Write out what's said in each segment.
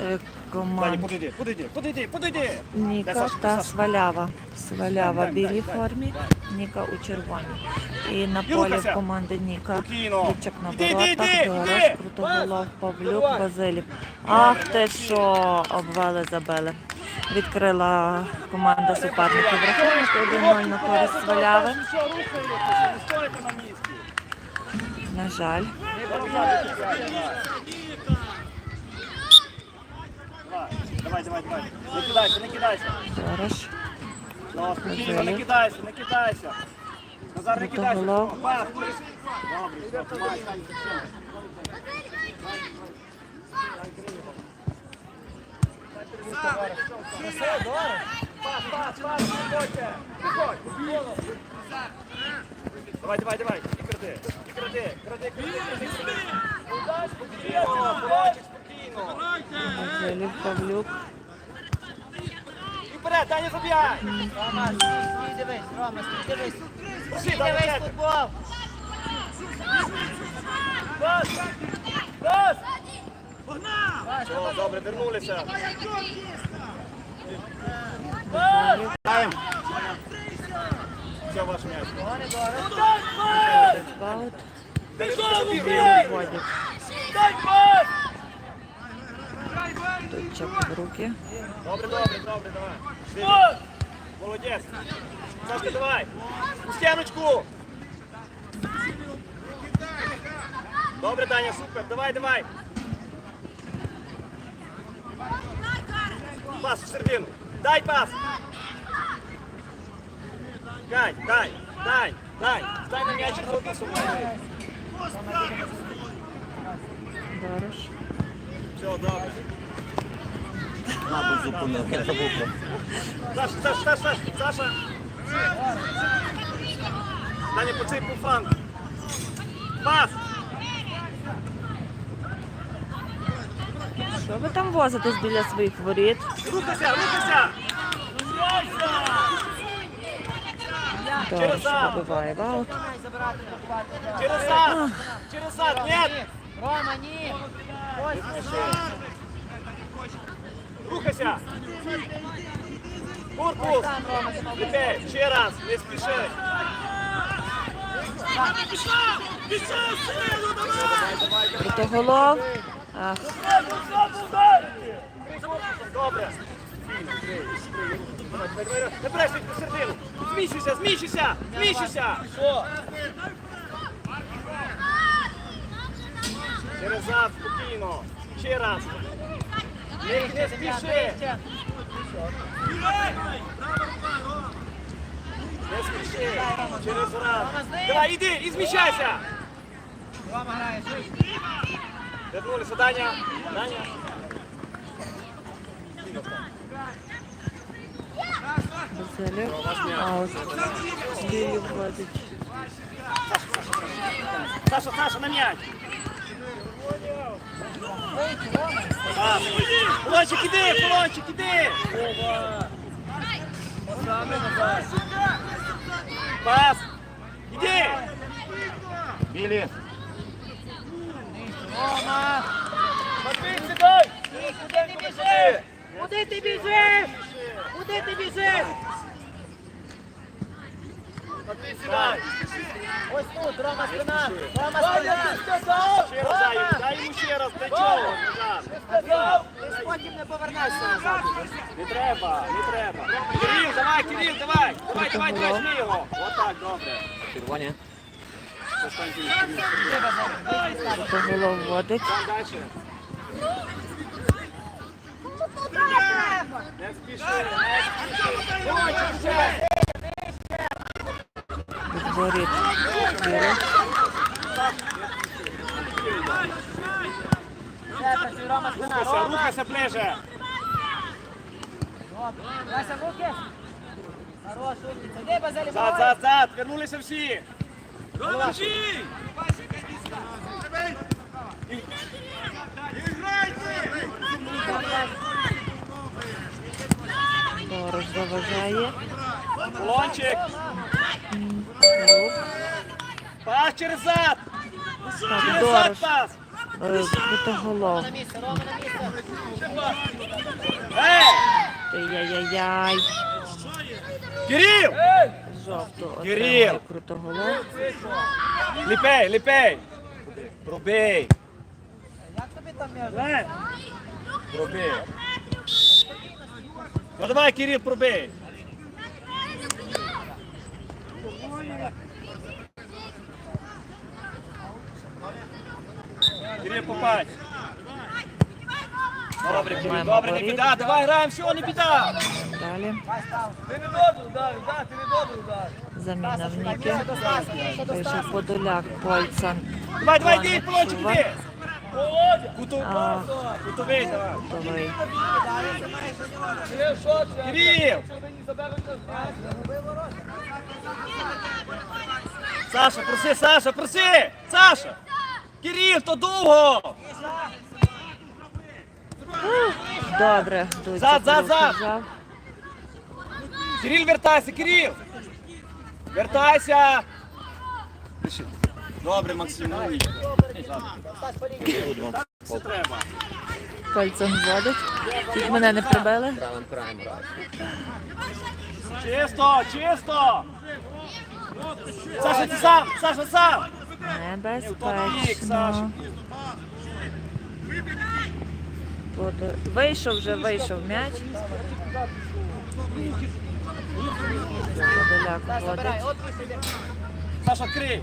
Дані, команд подойди, подойди, подойди, подойди. Ніка та. Свалява. Свалява в білій формі. Ніка у червоній. І на полі в команди Ніка. Дівчак на Іди, іди, воротах, іди. Крутоголов, Павлюк, Базилів. Ах ти що, обвели, забили. Відкрила команда суперників рахунок 1-0 на користь Сваляви. На жаль. Давай, давай, давай. Не кидайся, не кидайся. Дорож. Ну, спокійно, не кидайся, не кидайся. Назар, не кидайся. Крутоголов. Пас, Добре, все, тримай. Пас, пас, пас, виходьте. Виходь. Давай, давай, давай. І кради. І кради. Кради, кради, кради, кради. Удар, Спокійно, Володчик, спокійно. Базилів, Павлюк. І вперед, Даня, забігай. Рома, стій, стій, дивись, Рома, стій, дивись. Стій, дивись футбол. Пас! Пас! Все, добре, вернулися. Даємо. Все, ваш м'яч. Баут. Дай Вводять пас! Дучак в руки. Добре, добре, добре, давай. Молодець. Сашка, давай. У стіночку. Добре, Даня, супер. Давай, давай. Пас в середину. Дай пас. Дай, дай, дай, дай. Дай на м'яч руки собою. Дорож. Все, добре. Мабуть, зупинив. Я забув. Саша, Саша, Саша, Саша. Даня, по цей по флангу. Пас. Що ви там возитесь біля своїх воріт? Рухайся, рухайся. Дорож побиває баут. Давай, забирати. Через зад. Через зад. Нет. Рома, ні. Ось, Рухайся. Корпус. Окей, ще раз. Не спіши. Крутоголов. Ах, Добре. Не бреш від посередину. Зміщуйся, зміщуйся, зміщуйся. Через зад, спокійно. Ще раз. Не, не спіши. Не спіши. Через раз. Давай, іди і зміщайся. Рома грає, швидше. Вернулися, Даня. Даня. Базилів. Аут. Білі вводять. Саша, Саша, на м'яч. Пас. Полончик, іди, полончик, іди. Пас. Іди. Білі. Рома, Матвій, сідай. куди ти біжиш? Куди ти біжиш? Куди ти біжиш? Ось тут, Рома, спина. Рома, спина. Раз дай йому, ще раз. Для чого? Ти потім не повернешся назад. Не треба, не треба. Кирил, давай, Кирил, давай. Давай, давай, давай, жми його. Отак, добре. Червоні. Крутоголов вводить. Не не спіши. Полончик, ще. Від воріт. Білих. Це, Рома, спина. Рухайся, ближе. Вася, руки. Хорош, умниця. Іди, Базилі, Зад, зад, зад. Вернулися всі. Дорож заважає. Полончик. Пас через зад. Так, Через зад пас. Е, місце. Ай-яй-яй-яй. Кирил! Жовту Кирил! крутоголов. Ліпей, ліпей! Пробий! Як тобі там м'яч? Пробий! Ну давай, Кирил, пробий! Кирил, попадь! Добре, Кирил, добре, не біда, давай граємо, все, не біда! Далі. Ти не добре ударив, да, ти не добре ударив. Заміна в Ніки. Вийшов Подоляк, Польцан. Давай, давай, йди, полончик, іди! Володя! Куту... А. Кутовий, давай! Готовий. Кирил! Саша, проси, Саша, проси! Саша! Кирил, то довго! Добре, Дуця Зад, зад, зад. Кирил, вертайся, Кирил! Вертайся! Пиши. Добре, Максим, ну вводить. Тут мене не прибили. Чисто, чисто! Саша, ти сам! Саша, сам! Небезпечно. Вийшов вже, вийшов м'яч. Подоляк вводить. Саша, крий!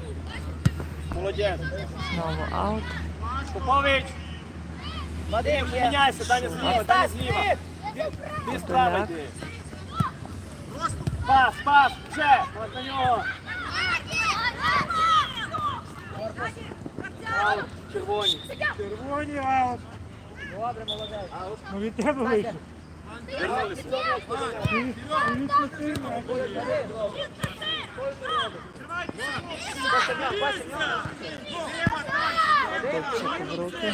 Молодець! Знову аут. Попович! Вадим, міняйся, Даня зліва, Даня зліва. Ти справа йди. Пас, пас, ще, ось на нього. Аут, червоні. Червоні аут. Добре, молодець. Ну від тебе вийшов. Вернулися. Топчик в руки.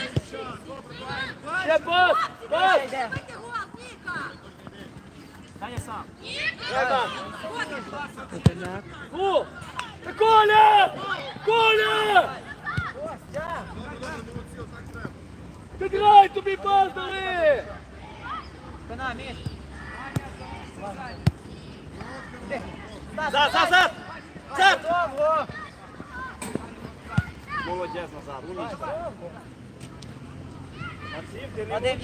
Ще пас, пас. Йде. Даня сам. Треба. Та Коля! Коля! Підграй тобі пас дали! Спина, Міш. Зад, зад, зад! Зад! Молодець назад, умничка. Максим, ти не Вадим,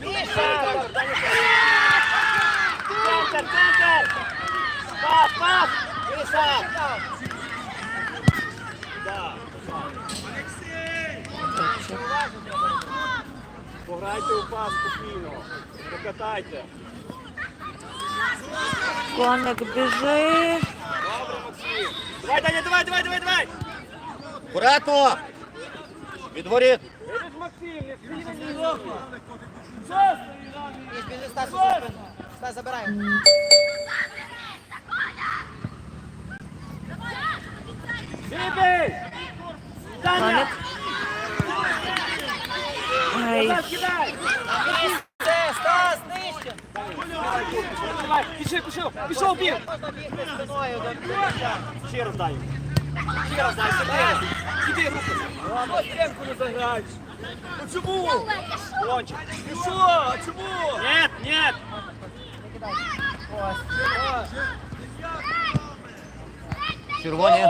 Міша! Центр, центр! Пас, пас! Топчик. Пограйте у пас спокійно. Покатайте. Коник біжи. Добре, Максим. Давай, Даня, давай, давай, давай, давай! Відворіт! Видиш, Максим, не стій на нього. Що стоїть Міш, біжи, Стас, за спину. Стас, забирай. Бібей! Даня! Коник. Ай, Назад кидай! Це, Стас, нижче. Давай, пішов, пішов, пішов, бів! Можна бігти спиною до м'яча. Ще раз дай. Ще раз дай, сиди. Сиди, руку. Ладно, стенку не заграєш. Ну чому? Кончик. Ну що? А чому? Нет, нет. Червоні.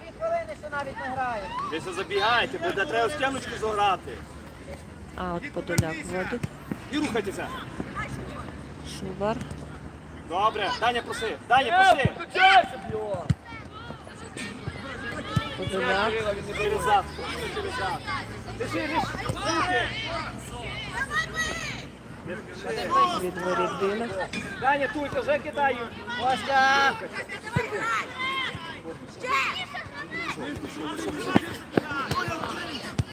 Дві хвилини ще навіть не грає. Ви все забігайте, буде треба в стіночку заграти. аут Подоляк вводить. І рухайтеся. Шубар. Добре, Даня проси. Даня проси. Подоляк. Через зад. Через зад. Держи, держи. Руки. Від воріт. Даня, тут вже кидаю. Костя!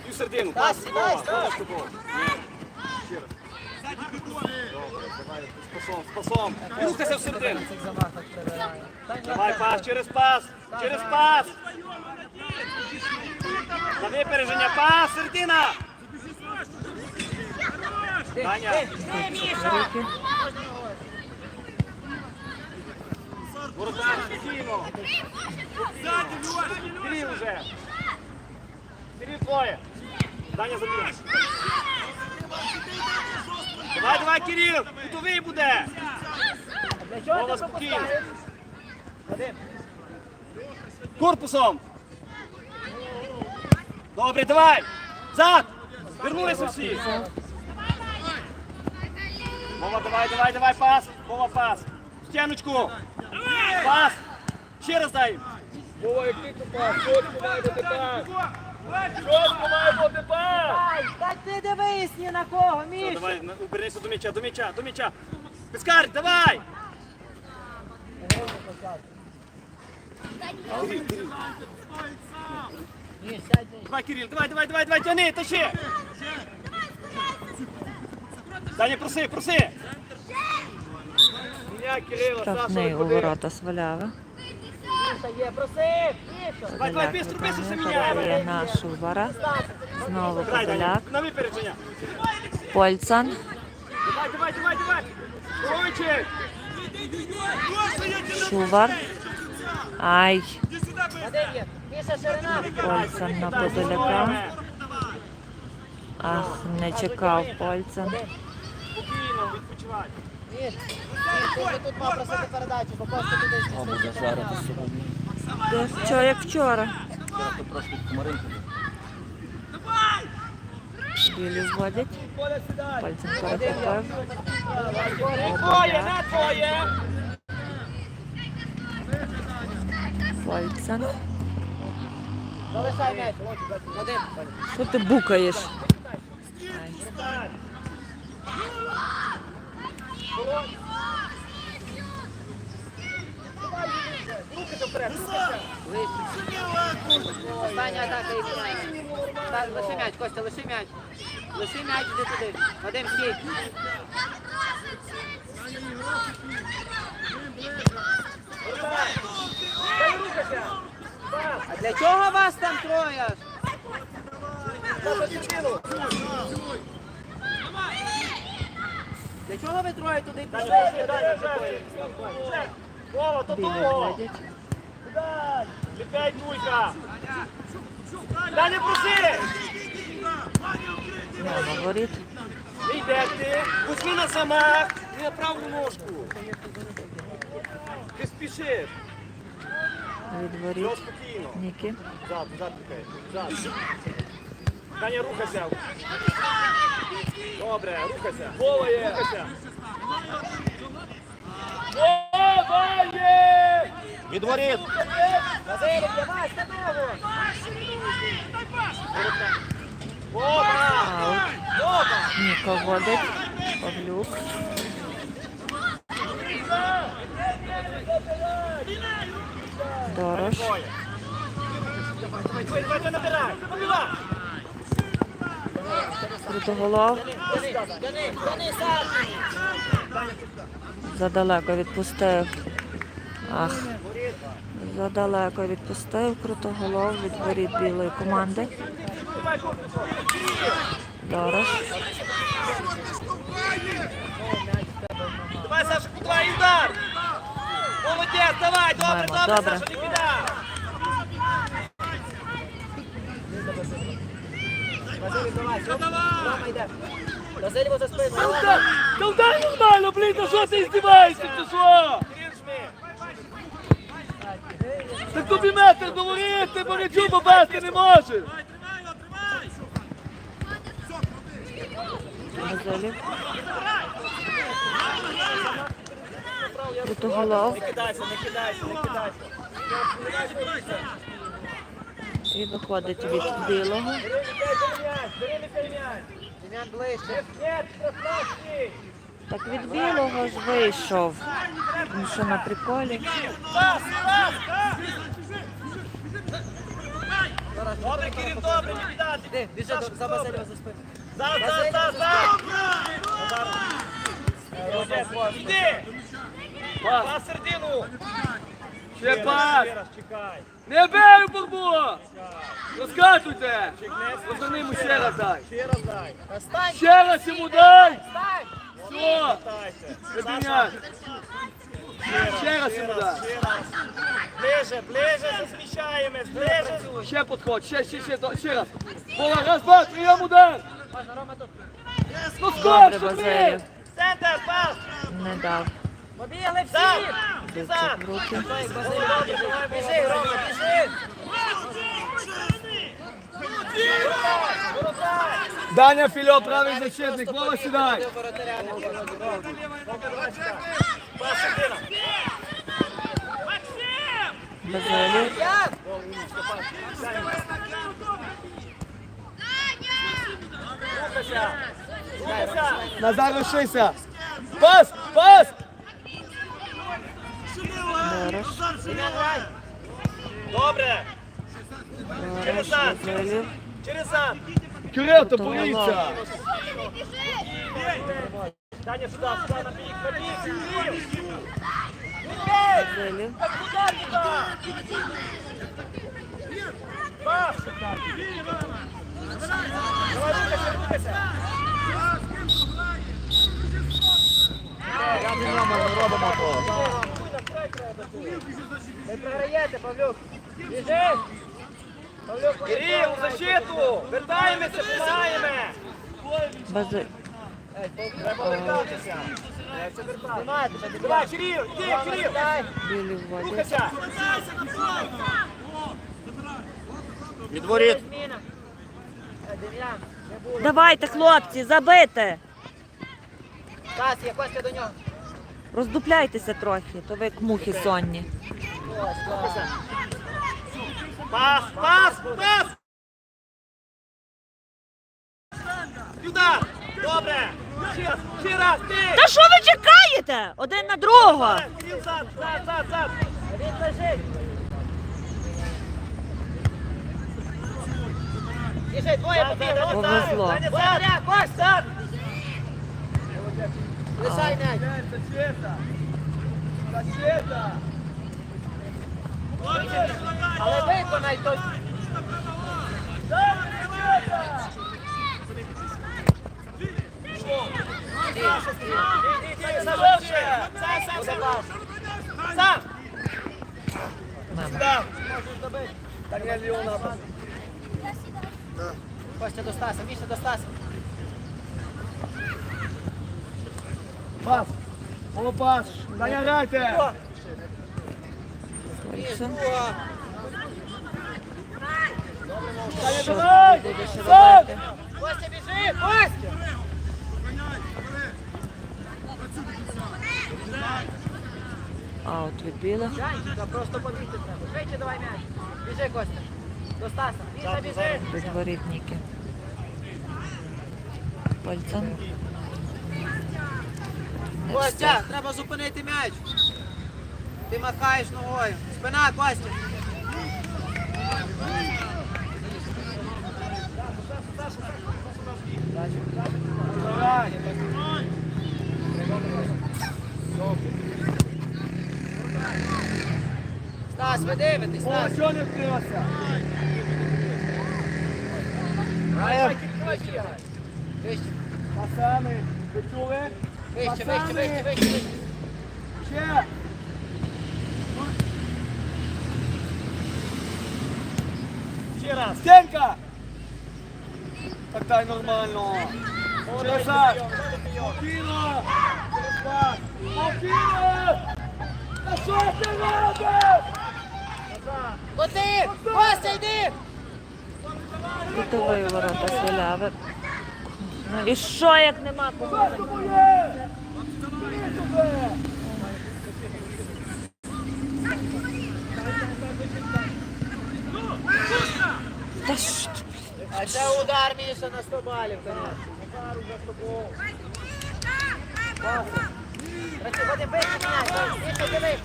І в середину. Та, Пас, сідай, Вова, сідай. Вова з тобою. Ні. Ще раз. Добре, давай, спасом, спасом. Рухайся в. Давай пас, через пас, через пас. На випередження, пас, середина. Даня, воротар, спокійно. Кирил вже. Кирил твоє. Даня забігай. Давай, давай, Кирил, кутовий буде. Ти спокійно. Корпусом. Добре, давай. Зад. Вернулися всі. Вова, давай, давай, давай, пас. Вова, пас. В Стіночку. Пас. Ще раз дай. Вова, який ти пас? Чотко має бути пас. Має бути пас. Ай, та ти дивись ні на кого, Все, Міш! давай, на- обернися до м'яча, до м'яча, до м'яча. Пискар, давай. Міш, сядь. Давай, Кирил, давай, давай, давай, давай, тяни, тащи. Даня, проси, проси. Меня, Кирилла, Штрафний у ворота Сваляви. Міша є, проси! Міша! Давай, давай, Подоляк быстро, быстро виконує, передає заміняй. на Шубара. Знову Подоляк. Польцан. Шувар. Ай. Польцан на Подоляка. Ах, не чекав Польцан. Спокійно, відпочивай. Як вчора? Білі зводять. Залишай м'яч. Вадим, Що ти букаєш? Остання атака і. Так, лиши м'яч, Костя, лиши м'яч. Лиши м'яч, іди туди. Вадим, стій. А для чого вас там троє? Для чого ви троє туди пішли? Вова, то того. Ліпей дуйка. Далі проси. Не йде ти. Візьми на замах. І на праву ножку. Ти спішиш. Від Все спокійно. Ніки. Зад, зад тікай. Зад. Даня, рухайся. Добре, рухайся. Вова є. Рухайся. Є! Відворіт. Василь, давай, на ногу! Вова! Ніко водить. Павлюк. Дорош. Давай, давай, давай, набирай. Набирай. Крутоголов. Задалеко відпустив. Ах. Задалеко відпустив крутоголов від воріт білої команди. Дорош. Давай, Саша, куди удар! Молодець, давай, добре, добре. Саша, не! Василь. Василь, за спину. Та вдай нормально, блін, та що ти здіваєшся, ти що? Так тобі метр говорити, бо нічого попасти не можеш. Газелів. Крутоголов. Кидайся, не кидайся, не кидайся. І виходить від білого. Так від білого ж вийшов. Він що на приколі. Добре, Кирил, добре, не. Іди, біжи за Василя за спину. Зад, зад, зад. Молодець, Іди. На середину. Ще пас! Не бей бурбу! Розкатуйте! Позвони йому ще раз дай! Ще раз дай. Ще раз йому дай! Все! Дайте. Ще раз йому дай. Ближе, ближе, зустрічаємось, ближе. Ще підходь, ще, ще, ще, ще раз. Вова, раз, два, прийом удар. Ну скорше, блін. Центр, пас. Не дав. Побігли всі. В. Біжи, Рома, біжи. Даня Фільо, правий защитник, Вова сідай. Рухайся. Рухайся. Назар лишися. Пас, пас. Добре. Дорож. Базилів. Через зад. Кирил, то боріться. Даня, сюди, сюди, на бік, на бік. Базилів. Куда сюди? Пас. Давай, рухайся, рухайся. Ви програєте, Павлюк. Біжи. Павлюк, Кирил, у защиту. Вертаємося, помагаємо. Базилів. Треба вертатися. Давай, Кирил, іди, Кирил. Білі. Рухайся. Відворіт. Давайте, хлопці, забити. Стас, є Костя до нього. Роздупляйтеся трохи, то ви як мухи сонні. Пас, пас, пас. Сюди. Добре. Ще раз, ще раз, ти. Та що ви чекаєте? Один на другого. Кирил, зад, зад, зад, зад. Він лежить. Біжи, двоє побігли. Повезло. Зад. Зад. Лишай м'яч. Защита. Защита. Але виконай той. Завовше. Сам, сам, сам. Сам. Да. Леона. Костя до Стаса, Міша до Стаса. Пас. Вова, пас. Що буде Костя, біжи, Костя! Аут відбіли. Жанчика, просто побігти треба. Швидше давай м'яч. Біжи, Костя. До Стаса. Міша, біжи. Підворітники. Кольцем. Костя, треба зупинити м'яч. Ти махаєш ногою. Спина, Костя. Стас, ви дивитесь, О, Стас. що не вкрився? Вище, Пасами. Ви чули? Вище, вище, вище, вище, вище. Ще. Ще раз. Стенка. Так дай нормально. Через раз. Спокійно. Та що ти робиш? Коти! Костя, йди! Кутовий ворота сваляви. Ну і що, як нема кому? Що з тобою є? Бери тебе. Та що? А це удар, Міша, на 100 балів, конечно. Працюй, Вадим. Міша, дивись.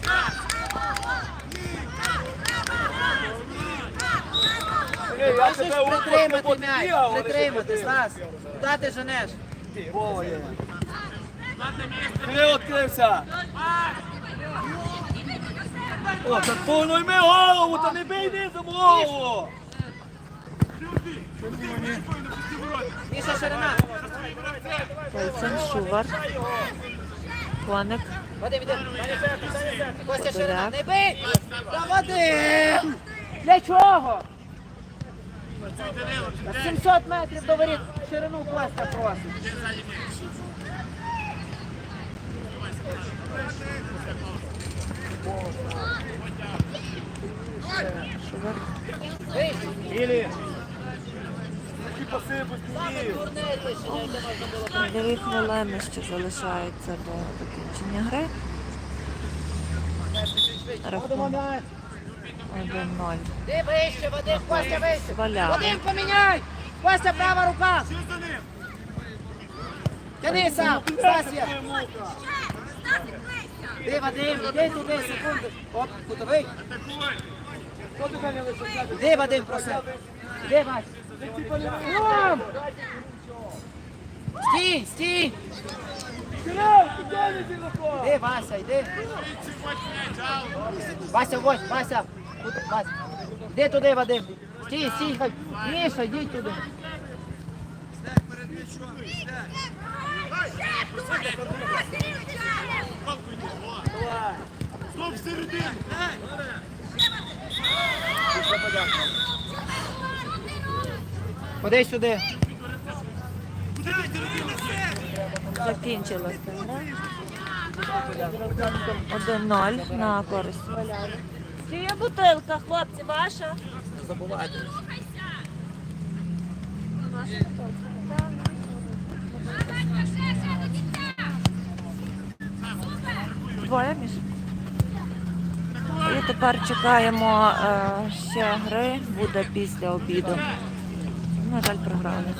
Я тебе уроку притримати м'яч, притримати, Стас. Куди ти женеш? Вова є. Кирил відкрився. О, так повнуйми голову, та не бий низом голову. Міша, ширина. Кольцем, Шувар. Вадим, іди. Костя, ширина. Не бий! Та Вадим! Для чого? 700 метрів до воріт. Ширину Костя просить. Шувар. Вийшли. Дві хвилини ще залишається до закінчення гри. Рахунок 1-0. Ти вище, Вадим. Вадим, поміняй! Костя, права рука! Тяни сам, Стасія! Ти, Вадим, іди туди, секунду. Оп, кутовий. Лише Вадим, проси. Іди, Вась. Стій, стій! Іди, Вася, іди. Вася, ось, Вася. Тут, туди, Вадим. Стій, стій, хай. Міша, йди туди. Ходи сюди. Закінчилася гра. 1-0 на користь. Чия бутилка, хлопці, ваша? Двоє між. І тепер чекаємо е, ще гри, буде після обіду. На жаль, програли.